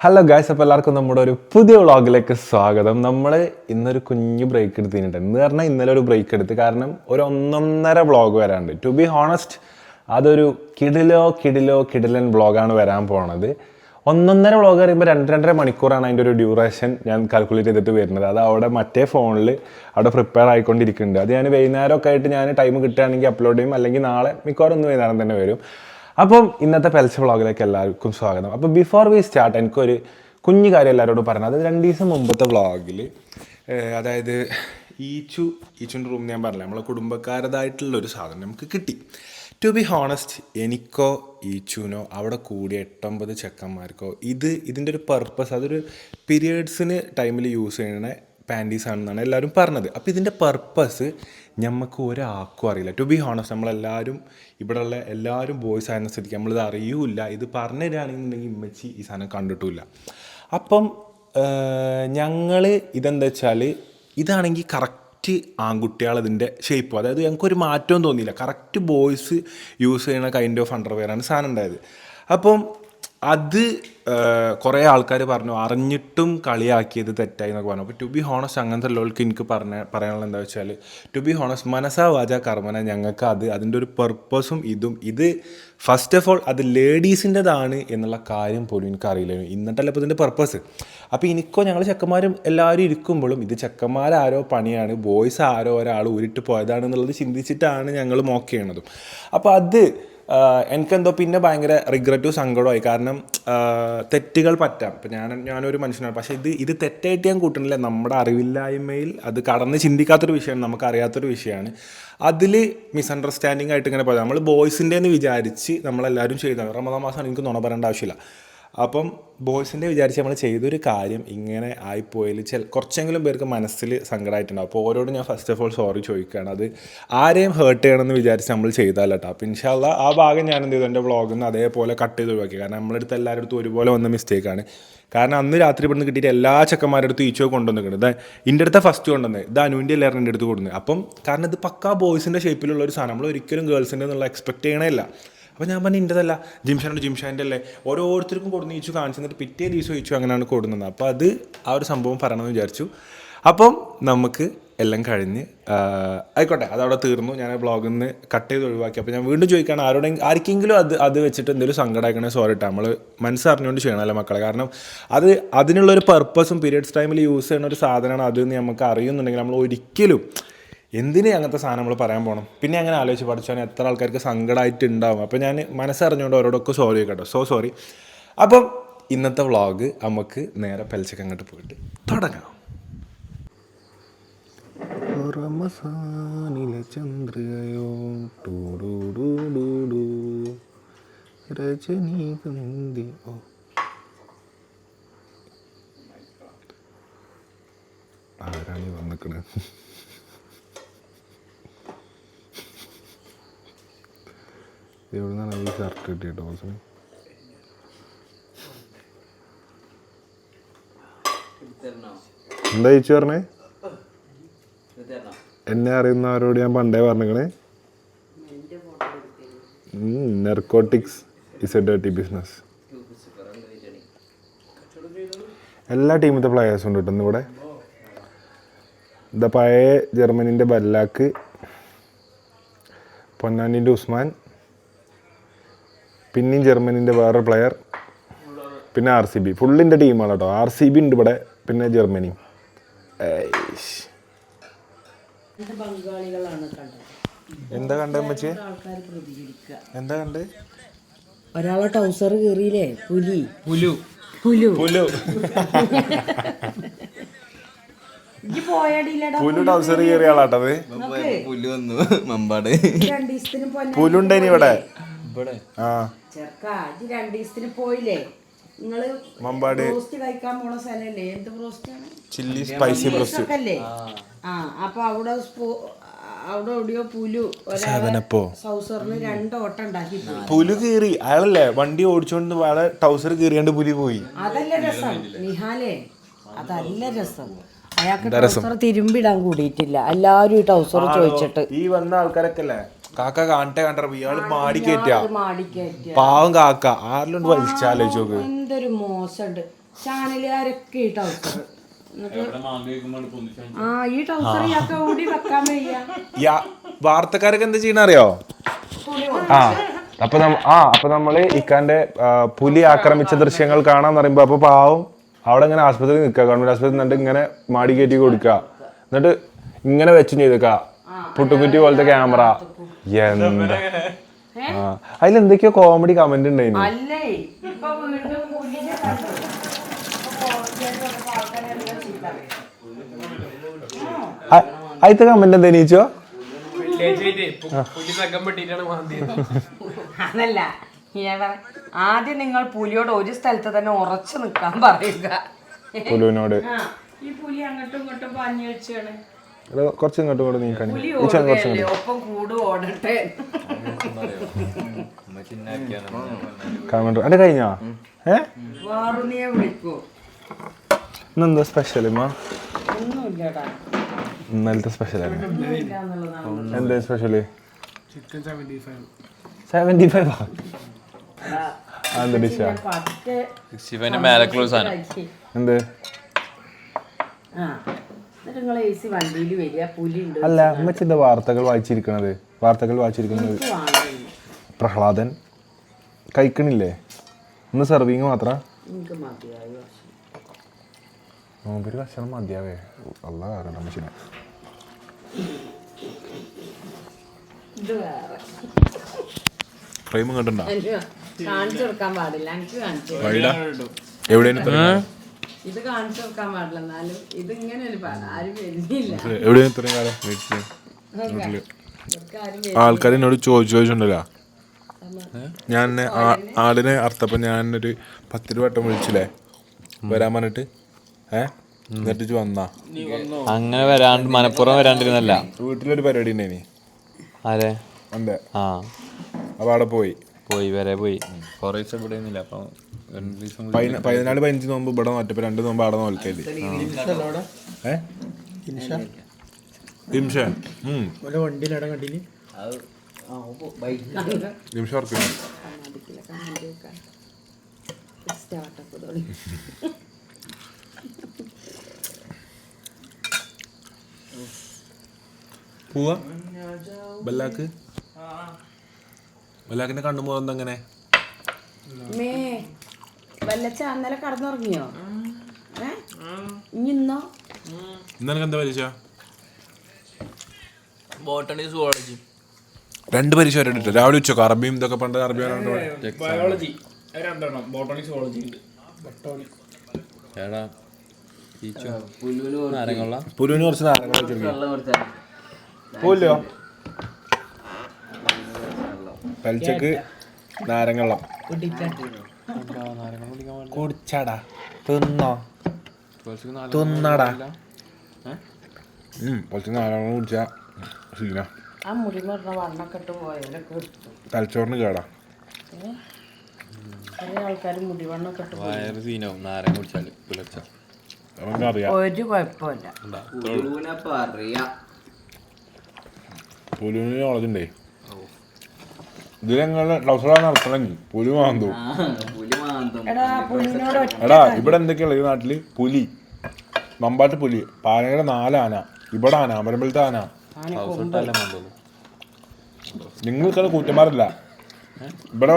Hello guys അപ്പോൾ എല്ലാവർക്കും നമ്മുടെ ഒരു പുതിയ വ്ളോഗിലേക്ക് സ്വാഗതം. നമ്മൾ ഇന്നൊരു കുഞ്ഞു ബ്രേക്ക് എടുത്തിട്ടുണ്ട്. എന്ന് പറഞ്ഞാൽ ഇന്നലെ ഒരു ബ്രേക്ക് എടുത്ത്. കാരണം ഒരു ഒന്നൊന്നര വ്ളോഗ് വരാണ്ട് ടു ബി ഹോണസ്റ്റ് അതൊരു കിടിലോ കിടിലോ കിടിലൻ വ്ളോഗാണ് വരാൻ പോണത്. ഒന്നൊന്നര വ്ളോഗ് പറയുമ്പോൾ രണ്ട് രണ്ടര മണിക്കൂറാണ് അതിന്റെ ഒരു ഡ്യൂറേഷൻ ഞാൻ കാൽക്കുലേറ്റ് ചെയ്തിട്ട് വരുന്നത്. അത് അവിടെ മറ്റേ ഫോണിൽ അവിടെ പ്രിപ്പയർ ആയിക്കൊണ്ടിരിക്കുന്നുണ്ട്. അത് ഞാൻ വൈകുന്നേരമൊക്കെ ആയിട്ട് ഞാൻ ടൈം കിട്ടുകയാണെങ്കിൽ അപ്ലോഡ് ചെയ്യും. അല്ലെങ്കിൽ നാളെ മിക്കവാറും ഒന്ന് വൈകുന്നേരം തന്നെ വരും. അപ്പം ഇന്നത്തെ പെൽസ് വ്ളോഗിലേക്ക് എല്ലാവർക്കും സ്വാഗതം. അപ്പം ബിഫോർ വി സ്റ്റാർട്ട് എനിക്കൊരു കുഞ്ഞു കാര്യം എല്ലാവരോടും പറഞ്ഞു. അതായത് രണ്ട് ദിവസം മുമ്പത്തെ വ്ളോഗിൽ അതായത് ഈച്ചു ഈച്ചുന്റെ റൂം ഞാൻ പറഞ്ഞില്ല? നമ്മളെ കുടുംബക്കാരതായിട്ടുള്ള ഒരു സാധനം നമുക്ക് കിട്ടി. ടു ബി ഹോണസ്റ്റ് എനിക്കോ ഈച്ചുവിനോ അവിടെ കൂടിയ എട്ടൊമ്പത് ചെക്കന്മാർക്കോ ഇത് ഇതിന്റെ ഒരു പർപ്പസ് അതൊരു പീരിയഡ്സിന് ടൈമിൽ യൂസ് ചെയ്യുന്ന പാന്റീസ് ആണെന്നാണ് എല്ലാവരും പറഞ്ഞത്. അപ്പോൾ ഇതിന്റെ പർപ്പസ് ഞമ്മക്ക് ഒരാൾക്കും അറിയില്ല. ടു ബി ഹോണസ്റ്റ് നമ്മളെല്ലാവരും ഇവിടെയുള്ള എല്ലാവരും ബോയ്സ് ആയിരുന്ന സ്ഥിതിക്ക് നമ്മളിത് അറിയൂല ഇത് പറഞ്ഞു തരികയാണെന്നുണ്ടെങ്കിൽ ഇമ്മച്ചി ഈ സാധനം കണ്ടിട്ടില്ല. അപ്പം ഞങ്ങൾ ഇതെന്താ വെച്ചാൽ ഇതാണെങ്കിൽ കറക്റ്റ് ആൺകുട്ടികൾ അതിന്റെ ഷേപ്പ് അതായത് ഞങ്ങൾക്കൊരു മാറ്റവും തോന്നിയില്ല. കറക്റ്റ് ബോയ്സ് യൂസ് ചെയ്യുന്ന കൈൻഡ് ഓഫ് അണ്ടർവെയറാണ് സാധനം ഉണ്ടായത്. അപ്പം അത് കുറേ ആൾക്കാർ പറഞ്ഞു അറിഞ്ഞിട്ടും കളിയാക്കിയത് തെറ്റായി എന്നൊക്കെ പറഞ്ഞു. അപ്പോൾ ടു ബി ഹോണസ്റ്റ് അങ്ങനത്തെ ഉള്ളവർക്ക് എനിക്ക് പറഞ്ഞ പറയാനുള്ള എന്താ വെച്ചാൽ ടു ബി ഹോണസ്റ്റ് മനസ്സാ വാച കർമ്മന ഞങ്ങൾക്ക് അത് അതിന്റെ ഒരു പർപ്പസും ഇതും. ഇത് ഫസ്റ്റ് ഓഫ് ഓൾ അത് ലേഡീസിന്റെതാണ് എന്നുള്ള കാര്യം പോലും എനിക്ക് അറിയില്ല ഇന്നിട്ടല്ല ഇപ്പോൾ ഇതിന്റെ പർപ്പസ് അപ്പോൾ എനിക്കോ ഞങ്ങൾ ചെക്കന്മാരും എല്ലാവരും ഇരിക്കുമ്പോഴും ഇത് ചെക്കന്മാരാരോ പണിയാണ് ബോയ്സ് ആരോ ഒരാൾ ഉരുട്ട് പോയതാണെന്നുള്ളത് ചിന്തിച്ചിട്ടാണ് ഞങ്ങൾ മോക്ക് ചെയ്യണതും അപ്പോൾ അത് എനിക്കെന്തോ പിന്നെ ഭയങ്കര റിഗ്രറ്റും സങ്കടമായി കാരണം തെറ്റുകൾ പറ്റാം. ഇപ്പം ഞാൻ ഞാനൊരു മനുഷ്യനാണ്. പക്ഷേ ഇത് ഇത് തെറ്റായിട്ട് ഞാൻ കൂട്ടണില്ല നമ്മുടെ അറിവില്ലായ്മയിൽ അത് കടന്ന് ചിന്തിക്കാത്തൊരു വിഷയമാണ് നമുക്കറിയാത്തൊരു വിഷയമാണ്. അതിൽ മിസ്അണ്ടർസ്റ്റാൻഡിങ് ആയിട്ട് ഇങ്ങനെ പോയത് നമ്മൾ ബോയ്സിന്റെ എന്ന് വിചാരിച്ച് നമ്മളെല്ലാവരും ചെയ്തതാണ് റമദാ മാസമാണ് എനിക്ക് നുണ പറയേണ്ട ആവശ്യമില്ല. അപ്പം ബോയ്സിന്റെ വിചാരിച്ച് നമ്മൾ ചെയ്തൊരു കാര്യം ഇങ്ങനെ ആയിപ്പോയതിൽ ചില കുറച്ചെങ്കിലും പേർക്ക് മനസ്സിൽ സങ്കടമായിട്ടുണ്ടാവും അപ്പോൾ ഓരോടും ഞാൻ ഫസ്റ്റ് ഓഫ് ഓൾ സോറി ചോദിക്കുകയാണ്. അത് ആരെയും ഹേർട്ട് ചെയ്യണമെന്ന് വിചാരിച്ച് നമ്മൾ ചെയ്താലോ കേട്ടോ അപ്പോൾ ഇൻഷാല്ല ആ ഭാഗം ഞാൻ എന്ത് ചെയ്തു എന്റെ വ്ളോഗിൽ നിന്ന് അതേപോലെ കട്ട് ചെയ്ത് ഒഴിവാക്കി. കാരണം നമ്മുടെ എല്ലാവരുടെ അടുത്തും ഒരുപോലെ വന്ന മിസ്റ്റേക്കാണ് കാരണം അന്ന് രാത്രി ഇവിടുന്ന് കിട്ടിയിട്ട് എല്ലാ ചെക്കന്മാരുടെ അടുത്തും ഈച്ചോ കൊണ്ടുവന്നിട്ടുണ്ട് ഇന്റെ അടുത്ത ഫസ്റ്റ് കൊണ്ടുവന്നത് ഇത് അനുവിന്റെ എല്ലാവരും എന്റെ അടുത്ത് കൊടുക്കുന്നത് അപ്പം കാരണം ഇത് പക്കാ ബോയ്സിന്റെ ഷേപ്പിലുള്ള ഒരു സാധനം. നമ്മൾ ഒരിക്കലും ഗേൾസിന്റെ എന്നുള്ള എക്സ്പെക്ട് ചെയ്യണമില്ല അപ്പോൾ ഞാൻ പറഞ്ഞു ഇന്റെതല്ല ജിംഷാന്റെ ജിംഷാന്റെ അല്ലേ? ഓരോരുത്തർക്കും കൊടുന്ന് ചോദിച്ചു കാണിച്ചു എന്നിട്ട് പിറ്റേ ദിവസം ചോദിച്ചു അങ്ങനെയാണ് കൊടുക്കുന്നത് അപ്പോൾ അത് ആ ഒരു സംഭവം പറയണമെന്ന് വിചാരിച്ചു. അപ്പം നമുക്ക് എല്ലാം കഴിഞ്ഞ് ആയിക്കോട്ടെ അതവിടെ തീർന്നു. ഞാൻ ബ്ലോഗിൽ നിന്ന് കട്ട് ചെയ്ത് ഒഴിവാക്കി. അപ്പോൾ ഞാൻ വീണ്ടും ചോദിക്കുകയാണ് ആരോടെ ആർക്കെങ്കിലും അത് അത് വെച്ചിട്ട് എന്തെങ്കിലും സങ്കടമാക്കണേ സോറി കേട്ടോ നമ്മൾ മനസ്സറിഞ്ഞുകൊണ്ട് ചെയ്യണമല്ലോ മക്കളെ? കാരണം അത് അതിനുള്ളൊരു പർപ്പസും പീരിയഡ്സ് ടൈമിൽ യൂസ് ചെയ്യുന്ന ഒരു സാധനമാണ് അതെന്ന് നമുക്ക് അറിയുന്നുണ്ടെങ്കിൽ നമ്മൾ ഒരിക്കലും എന്തിനു അങ്ങനത്തെ സാധനം നമ്മൾ പറയാൻ പോകണം പിന്നെ അങ്ങനെ ആലോചിച്ച് പഠിച്ചാൽ എത്ര ആൾക്കാർക്ക് സങ്കടമായിട്ട് ഉണ്ടാവും അപ്പോൾ ഞാൻ മനസ്സറിഞ്ഞുകൊണ്ട് അവരോടൊക്കെ സോറി കേട്ടോ. സോ സോറി അപ്പം ഇന്നത്തെ വ്ളോഗ് നമുക്ക് നേരെ പെൽച്ചക്ക് അങ്ങോട്ട് പോയിട്ട് തുടങ്ങാം. ആരാണ് വന്നിക്കണേ? എവിടെ നിന്നാണ് ഈ ഷർട്ട് കിട്ടിയിട്ട് ബോസിന്? എന്താ ചേച്ചി പറഞ്ഞേ? എന്നെ അറിയുന്നവരോട് ഞാൻ പണ്ടേ പറഞ്ഞിക്കണേ. Narcotics is a dirty business എല്ലാ ടീമിലത്തെ പ്ലെയേഴ്സും ഉണ്ട് കേട്ടോ ഇവിടെ ഇതാ പഴയ ജർമ്മനിന്റെ ബല്ലാക്ക് പൊന്നാനിന്റെ ഉസ്മാൻ പിന്നെയും ജർമ്മനിന്റെ വേറൊരു പ്ലെയർ പിന്നെ ആർ സി ബി ഫുള്ളിന്റെ ടീമാണ് കേട്ടോ ആർ സി ബി ഉണ്ട് ഇവിടെ പിന്നെ ജർമ്മനി. എന്താ ബംഗാളികളാണ് കണ്ടത് എന്താ കണ്ടേ അമ്മച്ചി? ആൾക്കാർ പ്രതികരിക്കുക എന്താ കണ്ടേ? ഒരാളെ ടൗസർ കീറിയില്ലേ? പുലി. പുലു. പുലു. പുലു. പുലു ടൗസർ കയറിയ ആളാട്ടത് പുലു വന്നു മമ്പാട്. പുലുണ്ടേനി ഇവിടെ. ആ. ചെറുക്കാ ഇജ്ജ് രണ്ടു ദിവസത്തിന് പോയില്ലേ? നിങ്ങൾ മമ്പാട്. ബ്രോസ്റ്റ് കഴിക്കാൻ പോണ സ്ഥലല്ലേ? എന്ത് ബ്രോസ്റ്റ് ആണ്? Chilli spicy broast. അല്ലേ? ആ. അപ്പൊ അവിടെ സ്പോ- അവിടെ എവിടെയോ പുലു സാധനപ്പോ. സൗസറിന് രണ്ട് ഓട്ടം ഉണ്ടാക്കി പോയി. പുലു കീറി. അയാളല്ലേ വണ്ടി ഓടിച്ചോണ്ട് അയാളെ ടൗസർ കീറിയാണ്ട് പുലി പോയി. അതല്ല രസം. നിഹാലേ അതല്ല രസം. അയാൾക്ക് ടൗസർ തിരുമ്പിടാൻ കൂടിയിട്ടില്ല. എല്ലാരും ഈ ടൗസർ ചോദിച്ചിട്ട്. ഈ വന്ന ആൾക്കാരൊക്കെ അല്ലേ? കാക്ക കാണട്ടെ കണ്ടപ്പോ ഇയാൾ മാടി കയറ്റിയ അത് മാടിക്കയറ്റിയ പാവം കാക്ക ആരിലുണ്ട് വലിച്ചാലോചിച്ച് നോക്ക്. എന്തൊരു മോശമുണ്ട്. ചാനലുകാരൊക്കെ ഈ ടൗസർ. ആ ഈ ടൗസർ ഇയാൾക്ക് ഓടി വെക്കാൻ വയ്യ. യാ വാർത്തക്കാരൊക്കെ എന്താ ചെയ്യണ അറിയോ ആ അപ്പൊ നമ്മ ആ അപ്പൊ നമ്മൾ ഇക്കാന്റെ പുലി ആക്രമിച്ച ദൃശ്യങ്ങൾ കാണാന്ന് പറയുമ്പോ അപ്പൊ പാവം അവിടെ ഇങ്ങനെ ആശുപത്രി നിൽക്കുക ഗവൺമെന്റ് ആശുപത്രി എന്നിട്ട് ഇങ്ങനെ മാടി കയറ്റി കൊടുക്കുക എന്നിട്ട് ഇങ്ങനെ വെച്ചും ചെയ്തേക്കാ. പുട്ടുകുറ്റി പോലത്തെ ക്യാമറ. എന്താ ആ. അതിലെന്തൊക്കെയോ കോമഡി കമന്റ് ഉണ്ടായിരുന്നു അല്ലേ? ഇപ്പൊ വീണ്ടും പുലിനെ കണ്ടു. ഇപ്പൊ കോടതിയിൽ വന്നപ്പോ ആൾക്കാരെല്ലാം ചീത്ത പറയും. ആ, അതിലത്തെ കമന്റ് എന്താ നീച്ചോ? അതല്ല ഞാൻ പറ- ആദ്യം നിങ്ങൾ പുലിയോട് ഒരു സ്ഥലത്ത് തന്നെ ഉറച്ചു നിൽക്കാൻ പറയുക. പുലുവിനോട്. ഈ പുലി അങ്ങോട്ടും ഇങ്ങോട്ടും പാഞ്ഞു വെച്ചാണ് കുറച്ച് ഇങ്ങോട്ട് കൂടെ നീക്കാണ് കുറച്ച് ഒപ്പം കൂട് ഓടട്ടെ. കമന്റ് അന്റെ കഴിഞ്ഞോ? ഏ? ഇന്നെന്താ സ്പെഷ്യൽ മാ ഒന്നുമില്ലടാ. ഇന്നലത്തെ സ്പെഷ്യൽ എന്താ ഒന്നുമില്ല ചിക്കൻ എന്താ സ്പെഷ്യൽ സെവന്റി ഫൈവ് എന്താ ഡിഷാ ഞാൻ പറ്റേ ശിവന്റെ മേലെ ക്ലോസ് ആണ്. എന്ത്? അല്ല അമ്മച്ചിന്റെ വാർത്തകൾ വായിച്ചിരിക്കണത്? വാർത്തകൾ വായിച്ചിരിക്കുന്നത് പ്രഹ്ലാദൻ കഴിക്കണില്ലേ? ഇന്ന് സെർവിങ് മാത്രം? എനിക്ക് മതിയായി പക്ഷെ നോമ്പൊരു ഭക്ഷണം മതിയാവേ. അല്ല കാരണം അമ്മച്ചിനെ ഫ്രെയിം കണ്ടോ എനിക്ക് കാണിച്ചു കൊടുക്കാൻ പാടില്ല. എനിക്ക് കാണിച്ചു കൊടുക്കാം. എവിടെയാണ് ഇത് കാണിച്ചു വെക്കാൻ പാടില്ല. എന്നാലും ഇത് ഇങ്ങനെ ഒരു പാടാ. ആരും വരുന്നില്ല എവിടെയാണ് ഇത്രയും കാലം വീട്ടിൽ? വീട്ടിൽ. ഇതൊക്കെ ആരും ആൾക്കാർ എന്നോട് ചോദിച്ചു ചോദിച്ചിട്ടുണ്ടല്ലോ. ഞാൻ ആ- ആളിനെ? അർത്ഥപ്പം ഞാൻ ഒരു പത്തിരു വട്ടം വിളിച്ചില്ലേ? വരാൻ പറഞ്ഞിട്ട്. ഏ? എന്നിട്ട് ഇജ്ജ് വന്നാ? അങ്ങനെ വരാണ്ട് മനപ്പുറം വരാണ്ടിരുന്നല്ല. വീട്ടിലൊരു പരിപാടി ഉണ്ടായിനി. ആരെ? അതെ ആ. അപ്പൊ അവിടെ പോയി. പോയി വരെ പോയി. കൊറേ ഇവിടെ അപ്പം പതിനാല് പതിനഞ്ച് നോമ്പ് ഇവിടെ നോറ്റപ്പോ രണ്ട് നോമ്പ് അവിടെ നോൽക്കൽ പോവാ? ബല്ലാക്ക്? ബല്ലാക്കിന്റെ കണ്ണു പോകുന്നത് എങ്ങനെ മേ. വല്ലച്ച അന്നലെ കടന്നുറങ്ങിയോ? ഏ? ഇന്നോ? ഇന്നലെ എന്താ പരീക്ഷ? ബോട്ടണി സുവോളജി രണ്ട് പരീക്ഷ വരെ രാവിലെ ഉച്ചയ്ക്ക് അറബിയും ഇതൊക്കെ പണ്ട് അറബി ബയോളജി. രണ്ടെണ്ണം. ബോട്ടണി സുവോളജി ഉണ്ട്. ബട്ടോണി ഏടാ ഈച്ചോ നാരങ്ങുള്ള പുലുവിന് കുറച്ച്. പോലോ പലിച്ചക്ക് നാരങ്ങള്ളം കുടിച്ചാടാ. തിന്നോ. തിന്നടാ. കുടിച്ചാ ശീല. ആ മുടി പറഞ്ഞ വണ്ണൊക്കെ ഇട്ട് പോയവരൊക്കെ എടുത്തു. തലച്ചോറിന് കേടാ. ആൾക്കാർ മുടി വണ്ണൊക്കെ ഇട്ട് പോയി. വയറ് സീനാവും നാരങ്ങ കുടിച്ചാൽ പുലർച്ച. നമുക്ക് അറിയാം? ഒരു കുഴപ്പമില്ല. പുലുവിന് നോളജുണ്ടേ ഇതിൽ ഞങ്ങൾ ഡൗസറാണ് നടത്തണമെങ്കിൽ പുലു മാന്തോ എടാ ഇവിടെ എന്തൊക്കെയുള്ള ഈ നാട്ടിൽ? പുലി. മമ്പാട്ട് പുലി. പാലയുടെ നാല് ആന ഇവിടെ ആന. അമരമ്പലത്തെ ആന നിങ്ങൾക്ക് കൂറ്റന്മാരല്ല. ഇവിടെ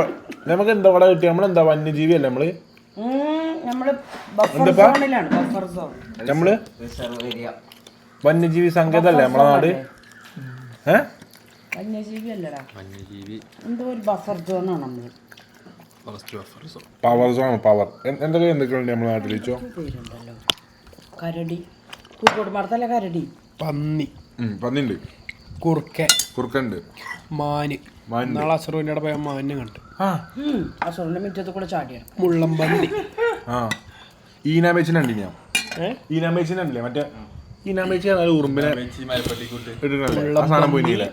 നമുക്ക് എന്താ ഇവിടെ കിട്ടിയ? നമ്മളെന്താ വന്യജീവി അല്ലേ നമ്മൾ നമ്മൾ? വന്യജീവി സങ്കേതല്ലേ നമ്മളെ നാട്? ഏഹ് വന്യജീവി അല്ലടാ. വന്യജീവി. എന്തോ ഒരു ബഫർ സോണാണ് നമ്മൾ. പവർ സോൺ പവർ എന്തൊക്കെ എന്തൊക്കെയുണ്ട് നമ്മുടെ നാട്ടിൽ വെച്ചോ പേരുണ്ടല്ലോ? കരടി. പൂക്കോട് മടത്തല്ല കരടി? പന്നി. ഉണ്ട് കുറുക്കൻ. കുറുക്കുണ്ട് മാന്. നാളെ അസറുവിന്റെ പോയ മാനിനെ കണ്ടു. ആ. ഉം, ആ മുറ്റത്ത് കൂടെ ചാടിയാണ് മുള്ളംപന്നി ആ. ഈനാമേച്ചിനുണ്ട് ഞാൻ ഏ? ഈനാമേച്ചിനുണ്ടല്ലേ? മറ്റേ ഈനാമേച്ചി ഉറുമ്പിനെ ഇട്ടിട്ടുണ്ടല്ലേ? ആ സാധനം പോയില്ലേ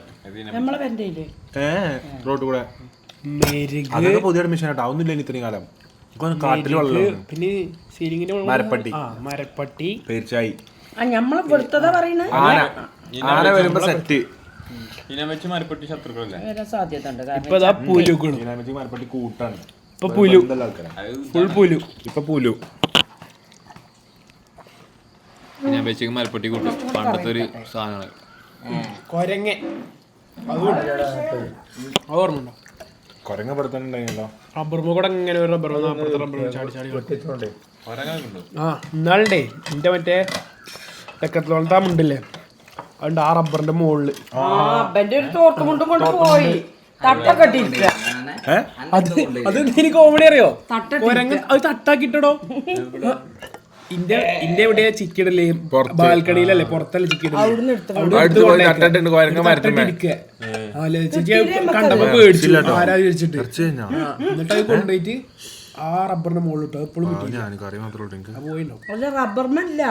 നമ്മളെ പെന്തയില്ലേ ഏ റോഡ് കൂടെ. അതൊക്കെ പുതിയ അഡ്മിഷൻ ആട്ടോ. ഒന്നുമില്ല ഇത്രയും കാലം. കാട്ടിൽ വെള്ളം പിന്നെ മരപ്പട്ടി. ആ മരപ്പട്ടി. പേരിച്ചായി ആ നമ്മളെ വെളുത്തതാ പറയണേ. ആന. ആന വരുമ്പോ സെറ്റ് ഇതിനെ വെച്ച് മരപ്പെട്ടി ശത്രുക്കളല്ലേ? വരാൻ സാധ്യത ഉണ്ട് ഇപ്പൊ മരപ്പട്ടി കൂട്ടാണ്. ഇപ്പൊ പുലു. എന്തെല്ലാം ആൾക്കാരാ. ഫുൾ പുലു. ഇപ്പൊ പുലു. ഞാൻ വെച്ചേക്ക് മരപ്പെട്ടി കൂട്ടും. പണ്ടത്തെ ഒരു സാധനമാണ് കൊരങ്ങ ഓർമ്മ കൊരങ്ങ പെടുത്തുന്നുണ്ടായിരുന്നല്ലോ റബ്ബർ കൂടെ ഇങ്ങനെ ഒരു റബ്ബർ അപ്പുറത്തെ റബ്ബർ ചാടി ചാടി കളിക്കും. ആ എന്നാളുണ്ടേ എന്റെ മറ്റേ തെക്കത്തോളത്തെ മുണ്ടില്ലേ? അതുകൊണ്ട് ആ റബ്ബറിന്റെ അപ്പന്റെ ഒരു തോർത്തുമുണ്ടും കൊണ്ട് പോയി. തട്ടൊക്കെ അത് അത് എനിക്ക് കോമഡി അറിയോ? തട്ട കൊരങ്ങ് അത് തട്ടാക്കിട്ടോ എവിടെയാ ചിക്കിടൽ. ബാൽക്കണിയിലല്ലേ പുറത്തല്ലേ ചിക്കിടൽ? ഇരിക്കുക. ആ, ലേ, ചേച്ചി അത് കണ്ടപ്പോ പേടിച്ചു. ആരാ വിളിച്ചിട്ട് എന്നിട്ട് അത് കൊണ്ടുപോയിട്ട് ആ റബ്ബറിന്റെ എപ്പോഴും അല്ല റബ്ബർമല്ല.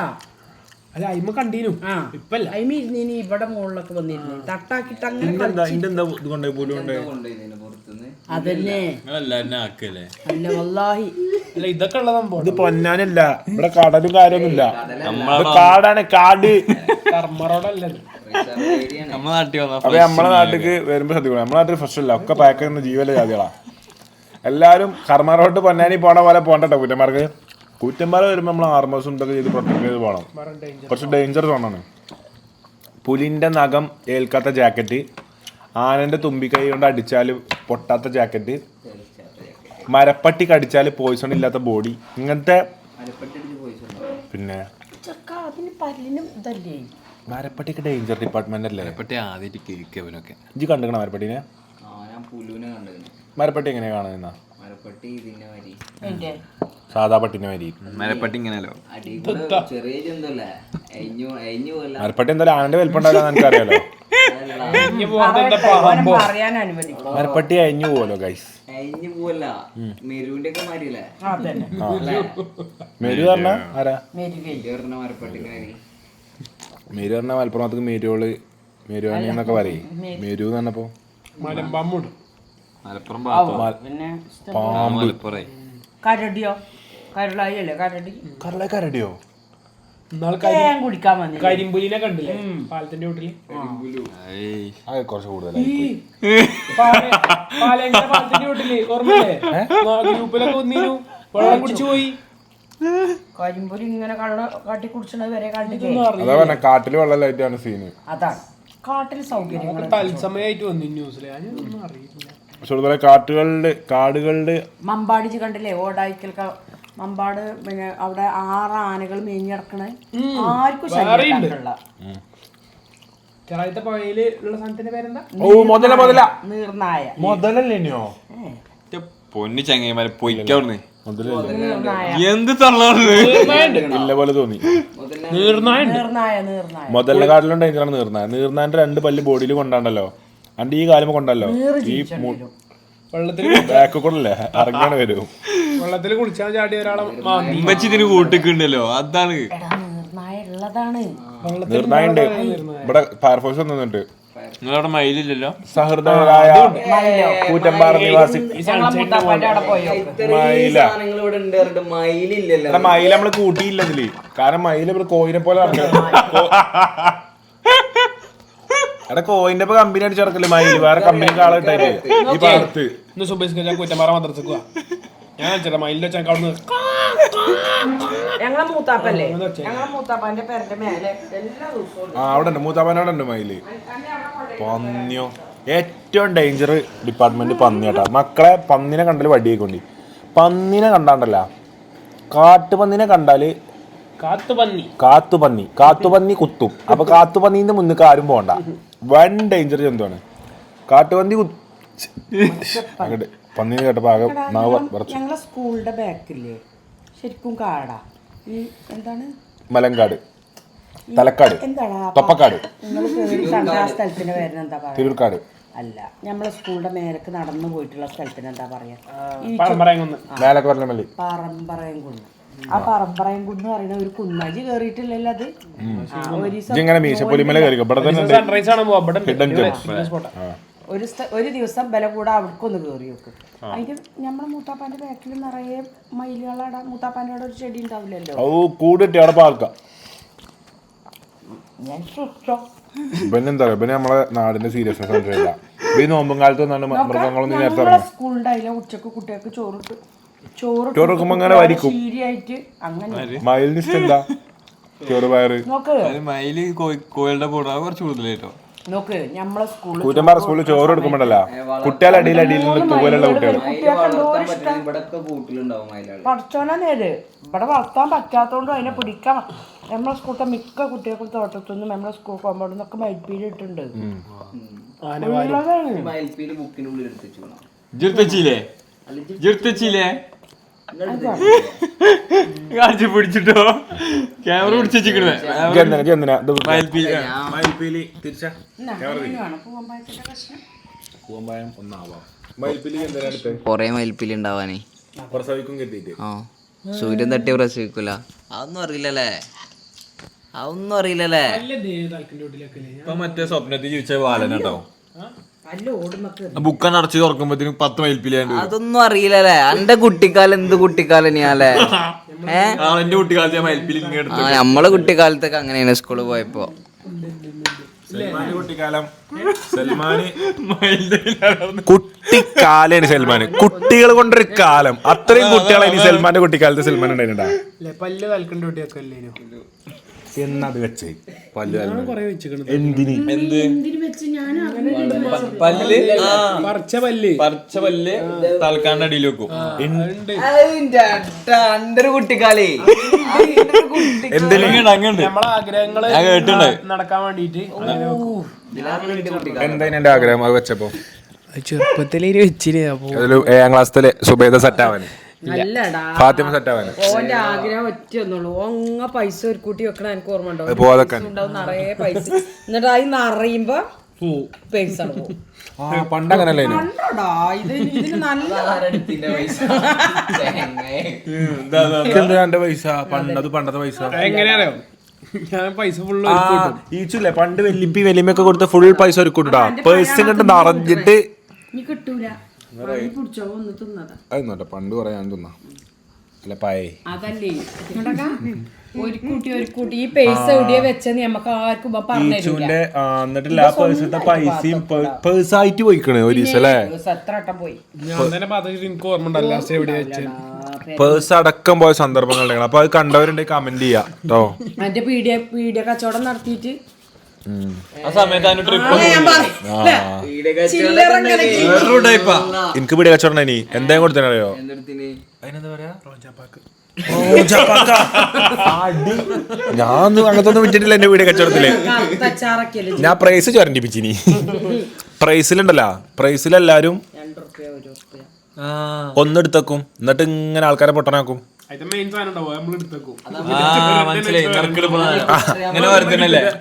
അല്ല അയിമ കണ്ടീനു. ഇപ്പല്ല. അയിമ ഇരുന്നീനി ഇവിടെ മുകളിലൊക്കെ വന്നിരുന്നു തട്ടാക്കിട്ട് അങ്ങനെ അതന്നെ. അല്ല വല്ലാഹി. അല്ല ഇതൊക്കെ ഉള്ള സംഭവം ഇത് പൊന്നാനല്ല. ഇവിടെ കടലും കാര്യമൊന്നുമില്ല. ഇത് കാടാണ് കാട്. വന്ന അപ്പൊ നമ്മളെ നാട്ടിലേക്ക് വരുമ്പോ ശ്രദ്ധിക്കണം. നമ്മളെ നാട്ടിൽ ഫ്രഷ് അല്ല ഒക്കെ പാക്ക് ചെയ്യുന്ന ജീവല ജാതികളാ. എല്ലാരും കർമ്മറോട്ട് പൊന്നാനി പോണ പോലെ പോണ്ടട്ടോ കുറ്റന്മാർക്ക്. കൂറ്റന്മാർ വരുമ്പോ നമ്മൾ ആർമസും ഇതൊക്കെ ചെയ്ത് പ്രൊട്ടക്ട് ചെയ്ത് പോകണം കുറച്ച് ഡേഞ്ചർ സോണാണ് പുലിന്റെ നഖം ഏൽക്കാത്ത ജാക്കറ്റ് ആനന്റെ തുമ്പിക്കൈ കൊണ്ട് അടിച്ചാൽ പൊട്ടാത്ത ജാക്കറ്റ് മരപ്പട്ടി കടിച്ചാൽ പോയിസൺ ഇല്ലാത്ത ബോഡി ഇങ്ങനത്തെ പിന്നെ ചെക്ക അതിന് പല്ലിനും ഇതല്ലേ? മരപ്പട്ടിക്ക് ഡേഞ്ചർ ഡിപ്പാർട്ട്മെന്റ് അല്ലേ? മരപ്പട്ടി ആദ്യമായിട്ട് ഇജ്ജ് കണ്ടുക്കണ മരപ്പട്ടിനെ? ഞാൻ പുല്ലുവിനെ കണ്ടിരുന്നു മരപ്പട്ടി എങ്ങനെയാ കാണുന്ന മരപ്പട്ടി ഇതിന്റെ സാധാ പട്ടിനെ മാതിരി. മരപ്പട്ടി ഇങ്ങനെയല്ലോ. മരപ്പട്ടി എന്തായാലും ആനന്റെ വലിപ്പുണ്ടാവില്ല എനിക്കറിയാലോ. മരപ്പട്ടി അഴിഞ്ഞു പോവല്ലോ ഗൈസ് മെരുവിന്റെ ഒക്കെ മേരു പറഞ്ഞ ആരാ? മേരു പറഞ്ഞ മലപ്പുറത്തേക്ക് മേരുകൾ മേരുവാണി എന്നൊക്കെ പറയും. മേരു എന്ന് പറഞ്ഞപ്പോ? മലപ്പുറം പിന്നെ പാമ്പ്. കരടിയോ? കരളായി അല്ലേ കരടി കരടിയോ? ഇന്നാൾ തേൻ കുടിക്കാൻ കരിമ്പുലിനെ കണ്ടില്ലേ? പാലത്തിന്റെ വീട്ടിൽ? ഏയ്. അത് കുറച്ച് കൂടുതലായി പാല- പാലയങ്കര പാലത്തിന്റെ വീട്ടിൽ ഓർമ്മയില്ലേ? ആ, ഗ്രൂപ്പിലൊക്കെ ഒന്നിനു. വെള്ളം കുടിച്ചു പോയി. കരിമ്പൊരി ഇങ്ങനെ കള്ള കാട്ടി കുടിച്ചത് വരെ അതാ പറഞ്ഞ കാട്ടിൽ വെള്ളമായിട്ടാണ് സീന്. അതാണ്. കാട്ടിൽ സൗകര്യങ്ങൾ തത്സമയമായിട്ട് വന്നു ന്യൂസിൽ. ഞാനൊന്നും അറിയില്ല. പക്ഷെ അതുപോലെ കാട്ടുകളിൽ കാടുകളിൽ മമ്പാടിച്ച് കണ്ടില്ലേ? ഓടായിക്കൽ ക- മമ്പാട് പിന്നെ അവിടെ ആറ് ആനകൾ മേഞ്ഞിടക്കണേ. ആർക്കും ശല്യം ഉണ്ടാക്കണില്ല. ചെറായിത്തെ പുഴയിൽ ഉള്ള പേരെന്താ? ഓ മുതല മുതല. നീർനായ. പൊന്നു പൊയ്ക്കവിടുന്ന് എന്ത് തള്ളാണ്? ഇല്ല പോലെ തോന്നി. നീർനായ നീർനായ നീർനായ. മുതലിന്റെ കാട്ടിലും ഡേഞ്ചറാണ് നീർന്ന നീർന്നാന്റെ രണ്ട് പല്ല് ബോഡിയിൽ കൊണ്ടാണ്ടല്ലോ അണ്ട് ഈ കാലം കൊണ്ടല്ലോ. ഈ വെള്ളത്തിൽ ബാക്ക് കൂടെ അല്ലേ ഇറങ്ങാണ് വരും. വെള്ളത്തിൽ കുളിച്ചാൽ ചാടിയ ഒരാളെ മാന്തി ഉമ്മച്ചി ഇതിന് കൂട്ടിക്കുണ്ടല്ലോ അതാണ്. എടാ നീർനായ ഉള്ളതാണ്. നീർന്നായുണ്ട് ഇവിടെ ഫയർഫോഴ്സ് വന്നിട്ടുണ്ട്. നിങ്ങളവിടെ മയിലില്ലല്ലോ? സഹൃദയരായ കൂറ്റമ്പാറ നിവാസി ഞങ്ങളെ മുത്താപ്പാന്റെ അവിടെ പോയോ മയില. സാധനങ്ങൾ ഇവിടെ ഉണ്ട് പറഞ്ഞിട്ട് മയിലില്ലല്ലോ. എടാ മയില നമ്മൾ കൂട്ടിയില്ല ഇതിൽ. കാരണം മയില ഇവിടെ കോയിനെ പോലെ. കോ- എടാ കോയിന്റെ ഇപ്പൊ കമ്പനി അടിച്ചിറക്കല്ലേ മയിൽ വേറെ കമ്പനിക്ക് ആളെ ഇട്ടായിട്ട് ഈ പാടത്ത്. ഇന്ന് സുബേഷ് ഞാൻ കുറ്റമ്പാറ മദ്രസക്ക് ഞാൻ ചേട്ടാ മയിലിന്റെ വെച്ചാൽ അവിടുന്ന് ഞങ്ങളെ മൂത്താപ്പല്ലേ? ഞങ്ങളെ മൂത്താപ്പാന്റെ പേരുടെ മേലെ എല്ലാ ദിവസവും ആ അവിടെ ഉണ്ട് മൂത്താപ്പനവിടെ ഉണ്ട് മയിൽ. പന്നിയോ. ഏറ്റവും ഡേഞ്ചർ ഡിപ്പാർട്ട്മെന്റ് പന്നിയാട്ടാ മക്കളെ പന്നിനെ കണ്ടാൽ വടിയേക്കൊണ്ടി പന്നിനെ കണ്ടാണ്ടല്ല. കാട്ടുപന്നിനെ കണ്ടാൽ കാത്തുപന്നി. കാത്തുപന്നി. കാത്തുപന്നി കുത്തും. അപ്പൊ കാത്തുപന്നീന്റെ മുന്നിൽ ആരും പോണ്ട. വൻ ഡേഞ്ചർ ജന്തുവാണ്. കാട്ടുപന്നി കുത്ത്. അങ്ങട്. പന്നീനെ കേട്ടപ്പോ ആകെ നാവ് വിറച്ചു ഞങ്ങളെ സ്കൂളിന്റെ ബാക്കില്ലേ? ശരിക്കും കാടാ. ഈ എന്താണ്? മലങ്കാട്. തലക്കാട്. തൊപ്പക്കാട്. കണ്ട സ്ഥലത്തിന്റെ തിരൂർക്കാട്. അല്ല നമ്മളെ സ്കൂളിന്റെ മേലക്ക് നടന്നു പോയിട്ടുള്ള സ്ഥലത്തിന് എന്താ പറയാ പറമ്പറയും കുന്ന് ആ പറമ്പറയും കുന്ന് പറയുന്ന ഒരു കുന്നാജി കേറിയിട്ടില്ലല്ലോ അത്. ആ, ഒരു ദിവസം ഇങ്ങനെ മീശപ്പൊലിമല കയറി ഇവിടെ തന്നെ ഒരു ഒരു ദിവസം ബല കൂടെ അവിടേക്കൊന്ന് കയറി വെക്കും അതിന്റെ നമ്മുടെ മൂത്താപ്പാന്റെ ബാക്കിൽ നിറയെ മയിലുകളാടെ. മൂത്താപ്പാന്റെ അവിടെ ഒരു ചെടി ഉണ്ടാവില്ലല്ലോ. പിന്നെന്താ കൂടിട്ട് അവിടെ പാർക്കാം. ഞാൻ ചുട്ടോ പിന്നെ എന്താ പറയുക പിന്നെ നമ്മളെ നാടിന്റെ സീരിയസ്നെസ് മനസ്സിലായില്ല ഈ നോമ്പും കാലത്ത് മൃഗങ്ങളൊന്നും നേരത്തെ സ്കൂളുണ്ടായില്ല ഉച്ചയ്ക്ക് കുട്ടികൾക്ക് ചോറിട്ട് ചോറ് ചോറ് വെക്കുമ്പോ അങ്ങനെ വരിക്കും. ശീരിയായിട്ട് അങ്ങനെ മയിലിന് ഇഷ്ടം എന്താ ചെറുപയറ് നോക്ക്. മയിൽ കോഴി കോഴികളുടെ കൂടെ അത് കുറച്ച് കൂടുതലായിട്ടോ നോക്ക് നമ്മളെ സ്കൂളിൽ കൂറ്റമ്പാറ സ്കൂളിൽ ചോറ് എടുക്കുമ്പോഴല്ല കുട്ടികളെ അടിയിൽ അടിയിൽ നിന്ന് തൂവലുള്ള കുട്ടികൾ ഇവിടൊക്കെ കൂട്ടിലുണ്ടാവും പഠിച്ചോനെ നേര്. ഇവിടെ വളർത്താൻ പറ്റാത്തോണ്ടും അതിനെ പിടിക്കാൻ നമ്മളെ സ്കൂളിലെ മിക്ക കുട്ടികൾക്കും തോട്ടത്തുനിന്നും നമ്മളെ സ്കൂൾ കോമ്പൗണ്ടിൽ നിന്നൊക്കെ മൈപ്പീൽ ഇട്ടുണ്ട് ഉള്ളതാണ്. ഉള്ളിൽ എടുത്ത് വെച്ചു വേണം ജിർത്തച്ചില്ലേ ജിർത്തച്ചില്ലേ കാണിച്ച് പിടിച്ചിട്ടോ? ക്യാമറ പിടിച്ചിരിക്കണേ മയിൽപ്പീലി. തിരിച്ചാ ഒന്നാവാം. മയിൽപ്പീലി കൊറേ മയിൽപ്പീലി ഉണ്ടാവാനേ. പ്രസവിക്കും കെട്ടിട്ട്. ആ സൂര്യൻ തട്ടി പ്രസവിക്കൂല. അതൊന്നും അറിയില്ലല്ലേ? അതൊന്നും അറിയില്ലല്ലേ? ഇപ്പൊ മറ്റേ സ്വപ്നത്തിൽ ജീവിച്ച ബാലൻ ബുക്കാൻ അടച്ച് പത്ത് മയിൽപ്പീലിയാണ്ട് അതൊന്നും അറിയില്ലല്ലേ? എന്റെ കുട്ടിക്കാലം എന്ത് കുട്ടിക്കാലം എന്റെ കുട്ടിക്കാലത്തെ നമ്മളെ കുട്ടിക്കാലത്തൊക്കെ അങ്ങനെയാണ് സ്കൂളിൽ പോയപ്പോ. സൽമാന് കുട്ടിക്കാലം. സൽമാന് മയിലിന്റെ കുട്ടിക്കാലാണ് സൽമാന്. കുട്ടികൾ കൊണ്ടൊരു കാലം. അത്രയും കുട്ടികളെ ഇനി സൽമാന്റെ കുട്ടിക്കാലത്ത് സൽമാൻ ഉണ്ടായിട്ടുണ്ടാ എന്നത് വെച്ച്? പല്ല് എന്തിന്? എന്തിനു ഞാൻ പല്ല്? പറിച്ച പല്ല്. പറിച്ച പല്ല് തൽക്കാണ്ട് അടിയിൽ വെക്കും. എന്റെ ഒരു കുട്ടിക്കാലേ. എന്തെങ്കിലും അങ്ങണ്ട്. നമ്മളെ ആഗ്രഹങ്ങൾ ഞാൻ കേട്ടിട്ടുണ്ട്. നടക്കാൻ വേണ്ടിട്ട് എന്തായാലും എന്റെ ആഗ്രഹം? അത് വെച്ചപ്പോ? ചെറുപ്പത്തിലേ വെച്ചില്ലേ അപ്പൊ ഏഴാം ക്ലാസ്സിലെ സുബേദ സെറ്റ് ആവാന് അല്ലടാ ഫാത്തിമ സെറ്റ് ആവാൻ ഓന്റെ ആഗ്രഹം ഒറ്റ ഒന്നുള്ളൂ ഓങ്ങ പൈസ ഒരു കൂട്ടി വെക്കണ എനിക്ക് ഓർമ്മ ഉണ്ടാവും നിറയെ പൈസ. എന്നിട്ട് അത് നിറയുമ്പോ പൈസ പണ്ടങ്ങനല്ലേ എന്റെ പൈസ? പണ്ടത് പണ്ടത്തെ പൈസ. എങ്ങനെയാണോ ഞാൻ പൈസ ഫുള്ള് ഈച്ചില്ലേ പണ്ട് വെല്ലിപ്പി വെല്ലിമൊക്കെ കൊടുത്ത ഫുൾ പൈസ ഒരുക്കൂട്ടാ പേഴ്സ് കണ്ട് നിറഞ്ഞിട്ട് കിട്ടൂല. അതൊന്നല്ല പണ്ട് കുറെ ഞാൻ തിന്നാ. അല്ല പായേ അതല്ലേ. ഇങ്ങോട്ടൊക്കെ. ഒരു കൂട്ടി ഒരു കൂട്ടി. ഈ പൈസ എവിടെയാ വെച്ചെന്ന് നമുക്ക് ആർക്കും ഇപ്പൊ പറഞ്ഞു ഈച്ചുവിന്റെ ആ, എന്നിട്ടില്ല ആ പേഴ്സത്തെ പൈസയും പേഴ്സായിട്ട് പോയിക്കണ് ഒരു ദിവസം അല്ലേ? എത്ര വട്ടം പോയി? ഞാൻ തന്നെ പറഞ്ഞിട്ട് എനിക്ക് ഓർമ്മ ഉണ്ടല്ലോ ലാസ്റ്റ് എവിടെ വെച്ച്? പേഴ്സ് അടക്കം പോയ സന്ദർഭങ്ങളുണ്ടെങ്കിൽ അപ്പൊ അത് കണ്ടവരുണ്ടെങ്കിൽ കമന്റ് ചെയ്യാം കേട്ടോ എന്റെ പീഡിയ പീഡിയ കച്ചവടം നടത്തിയിട്ട് ആ സമയത്ത് അതിന് ട്രിപ്പ് ചില്ലറ ഇങ്ങനെ വേറൊരു ടൈപ്പാ എനിക്ക് പിടി കച്ചവടം ഇനി എന്തായാലും കൊടുത്തറിയോ അതിനെന്താ പറയാ? ഞാൻ അങ്ങനത്തെ ഒന്നും വിറ്റിട്ടില്ല എന്റെ വീട് കച്ചവടത്തിൽ. ഞാൻ പ്രൈസ് ചൊരണ്ടിപ്പിച്ചിനി. പ്രൈസിലുണ്ടല്ലോ റുപ്യ ആ. ഒന്നെടുത്തേക്കും. എന്നിട്ട് ഇങ്ങനെ ആൾക്കാരെ പൊട്ടനാക്കും.